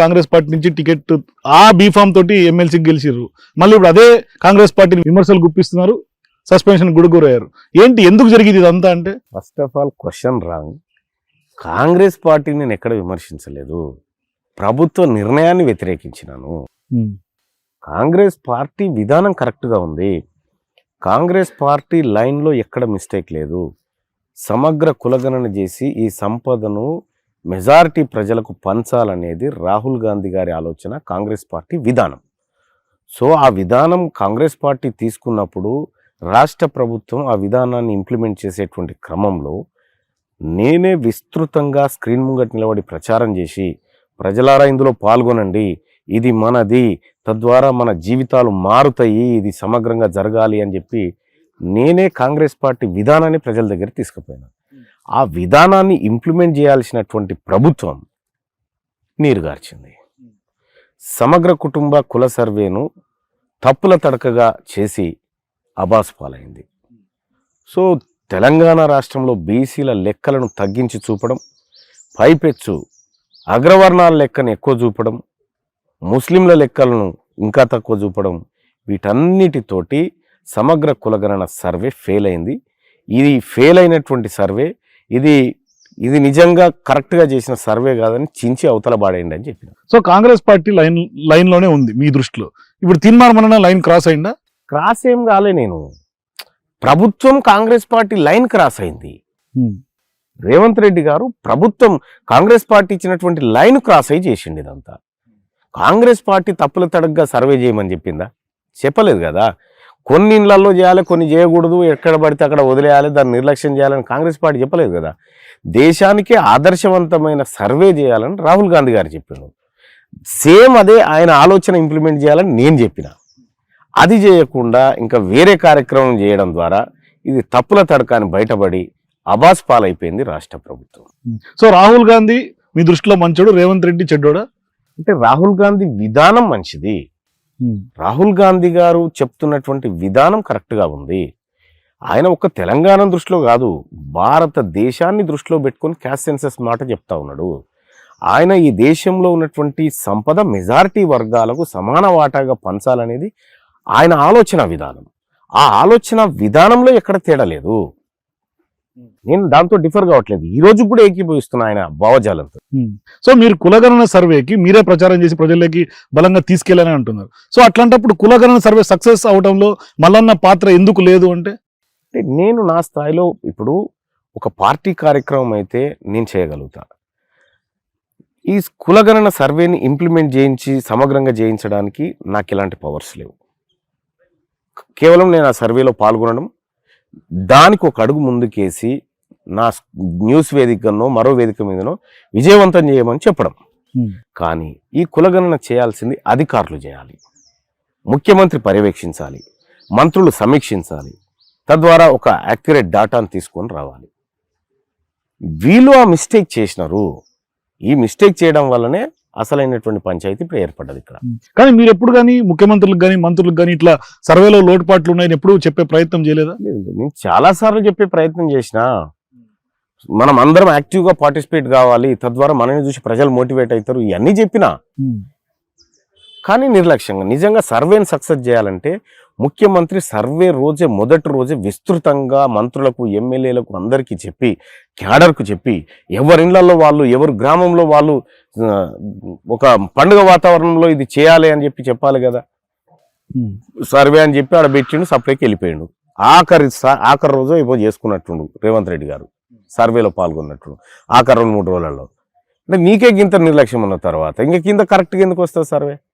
Congress party నుంచి ticket ఆ B form తోటి ఎమ్మెల్సీ గెలిచిర్రు. మళ్ళీ ఇప్పుడు అదే కాంగ్రెస్ పార్టీని విమర్శలు గుప్పిస్తున్నారు సస్పెన్షన్ గురయ్యారు ఏంటి ఎందుకు జరిగింది ఇదంతా అంటే? First of all question wrong Congress పార్టీని నేను ఎక్కడ విమర్శించలేదు. ప్రభుత్వ నిర్ణయాన్ని వ్యతిరేకించినాను. కాంగ్రెస్ పార్టీ విధానం కరెక్ట్గా ఉంది. కాంగ్రెస్ పార్టీ లైన్లో ఎక్కడ మిస్టేక్ లేదు. సమగ్ర కులగణన చేసి ఈ సంపదను మెజారిటీ ప్రజలకు పంచాలనేది రాహుల్ గాంధీ గారి ఆలోచన కాంగ్రెస్ పార్టీ విధానం. సో ఆ విధానం కాంగ్రెస్ పార్టీ తీసుకున్నప్పుడు రాష్ట్ర ప్రభుత్వం ఆ విధానాన్ని ఇంప్లిమెంట్ చేసేటువంటి క్రమంలో నేనే విస్తృతంగా స్క్రీన్ ముంగట నిలబడి ప్రచారం చేసి ప్రజలారా ఇందులో పాల్గొనండి ఇది మనది తద్వారా మన జీవితాలు మారుతాయి ఇది సమగ్రంగా జరగాలి అని చెప్పి నేనే కాంగ్రెస్ పార్టీ విధానాన్ని ప్రజల దగ్గర తీసుకుపోయాను. ఆ విధానాన్ని ఇంప్లిమెంట్ చేయాల్సినటువంటి ప్రభుత్వం నీరుగార్చింది. సమగ్ర కుటుంబ కుల సర్వేను తప్పుల తడకగా చేసి అబాస్ పాలైంది. సో తెలంగాణ రాష్ట్రంలో బీసీల లెక్కలను తగ్గించి చూపడం పైపెచ్చు అగ్రవర్ణాల లెక్కను ఎక్కువ చూపడం ముస్లింల లెక్కలను ఇంకా తక్కువ చూపడం వీటన్నిటితోటి సమగ్ర కులగణన సర్వే ఫెయిల్ అయింది ఇది ఫెయిల్ అయినటువంటి సర్వే ఇది ఇది నిజంగా కరెక్ట్గా చేసిన సర్వే కాదని చించి అవతల బాడేయండి అని చెప్పిన. సో కాంగ్రెస్ పార్టీ లైన్ లైన్లోనే ఉంది మీ దృష్టిలో. ఇప్పుడు తీర్మానం లైన్ క్రాస్ అయిందా? క్రాస్ ఏం కాలే నేను. ప్రభుత్వం కాంగ్రెస్ పార్టీ లైన్ క్రాస్ అయింది. రేవంత్ రెడ్డి గారు ప్రభుత్వం కాంగ్రెస్ పార్టీ ఇచ్చినటువంటి లైన్ క్రాస్ అయి చేసిండు ఇదంతా. కాంగ్రెస్ పార్టీ తప్పుల తడగ్గా సర్వే చేయమని చెప్పిందా? చెప్పలేదు కదా. కొన్ని ఇళ్ళలో చేయాలి కొన్ని చేయకూడదు. ఎక్కడ పడితే అక్కడ వదిలేయాలి. దాన్ని నిర్లక్ష్యం చేయాలని కాంగ్రెస్ పార్టీ చెప్పలేదు కదా. దేశానికి ఆదర్శవంతమైన సర్వే చేయాలని రాహుల్ గాంధీ గారు చెప్పిండు సేమ్ అదే ఆయన ఆలోచన ఇంప్లిమెంట్ చేయాలని నేను చెప్పిన. అది చేయకుండా ఇంకా వేరే కార్యక్రమం చేయడం ద్వారా ఇది తప్పుల తడకాన్ని బయటపడి అబాస్ పాలైపోయింది రాష్ట్ర ప్రభుత్వం. సో రాహుల్ గాంధీ మీ దృష్టిలో మంచోడు? రేవంత్ రెడ్డి చెడ్డోడా? అంటే రాహుల్ గాంధీ విధానం మంచిది. రాహుల్ గాంధీ గారు చెప్తున్నటువంటి విధానం కరెక్ట్గా ఉంది. ఆయన ఒక తెలంగాణ దృష్టిలో కాదు భారతదేశాన్ని దృష్టిలో పెట్టుకొని క్యాస్ట్ సెన్సెస్ మాట చెప్తా ఉన్నాడు. ఆయన ఈ దేశంలో ఉన్నటువంటి సంపద మెజారిటీ వర్గాలకు సమాన వాటాగా పంచాలనేది ఆయన ఆలోచన విధానం. ఆ ఆలోచన విధానంలో ఎక్కడ తేడా లేదు. నేను దాంతో డిఫర్ కావట్లేదు. ఈ రోజు కూడా ఏకీభవిస్తున్నా ఆయన భావజాలంతో. సో మీరు కులగణన సర్వేకి మీరే ప్రచారం చేసి ప్రజల్లోకి బలంగా తీసుకెళ్ళాలని అంటున్నారు. సో అట్లాంటప్పుడు కులగణన సర్వే సక్సెస్ అవడంలో మల్లన్న పాత్ర ఎందుకు లేదు అంటే? అంటే నేను నా స్థాయిలో ఇప్పుడు ఒక పార్టీ కార్యక్రమం అయితే నేను చేయగలుగుతా. ఈ కులగణన సర్వేని ఇంప్లిమెంట్ చేయించి సమగ్రంగా చేయించడానికి నాకు ఎలాంటి పవర్స్ లేవు. కేవలం నేను ఆ సర్వేలో పాల్గొనడం దానికి ఒక అడుగు ముందుకేసి నా న్యూస్ వేదికనో మరో వేదిక మీదనో విజయవంతం చేయమని చెప్పడం. కానీ ఈ కులగణన చేయాల్సింది అధికారులు చేయాలి. ముఖ్యమంత్రి పర్యవేక్షించాలి. మంత్రులు సమీక్షించాలి. తద్వారా ఒక యాక్యురేట్ డాటాను తీసుకొని రావాలి. వీళ్ళు ఆ మిస్టేక్ చేసినారు. ఈ మిస్టేక్ చేయడం వల్లనే అసలైనటువంటి పంచాయతీ ఇప్పుడు ఏర్పడ్డది ఇక్కడ. కానీ మీరు ఎప్పుడు కానీ ముఖ్యమంత్రులకు కానీ మంత్రులకు కానీ ఇట్లా సర్వేలో లోటుపాట్లు ఉన్నాయని ఎప్పుడు చెప్పే ప్రయత్నం చేయలేదా? లేదు, లేదు. నేను చాలా సార్లు చెప్పే ప్రయత్నం చేసిన మనం అందరం యాక్టివ్గా పార్టిసిపేట్ కావాలి తద్వారా మనని చూసి ప్రజలు మోటివేట్ అవుతారు ఇవన్నీ చెప్పినా. కానీ నిర్లక్ష్యంగా నిజంగా సర్వేని సక్సెస్ చేయాలంటే ముఖ్యమంత్రి సర్వే రోజే మొదటి రోజే విస్తృతంగా మంత్రులకు ఎమ్మెల్యేలకు అందరికీ చెప్పి క్యాడర్కు చెప్పి ఎవరిళ్ళలో వాళ్ళు ఎవరు గ్రామంలో వాళ్ళు ఒక పండుగ వాతావరణంలో ఇది చేయాలి అని చెప్పి చెప్పాలి కదా. సర్వే అని చెప్పి ఆడ పెట్టిండు సప్లైకి వెళ్ళిపోయిండు. ఆఖరి ఆఖరి రోజు ఏమో చేసుకున్నట్టుండు రేవంత్ రెడ్డి గారు సర్వేలో పాల్గొన్నట్టు ఆఖరి రెండు మూడు రోజులలో. అంటే మీకే గింత నిర్లక్ష్యం ఉన్న తర్వాత ఇంకా కింద కరెక్ట్గా ఎందుకు వస్తుంది సర్వే?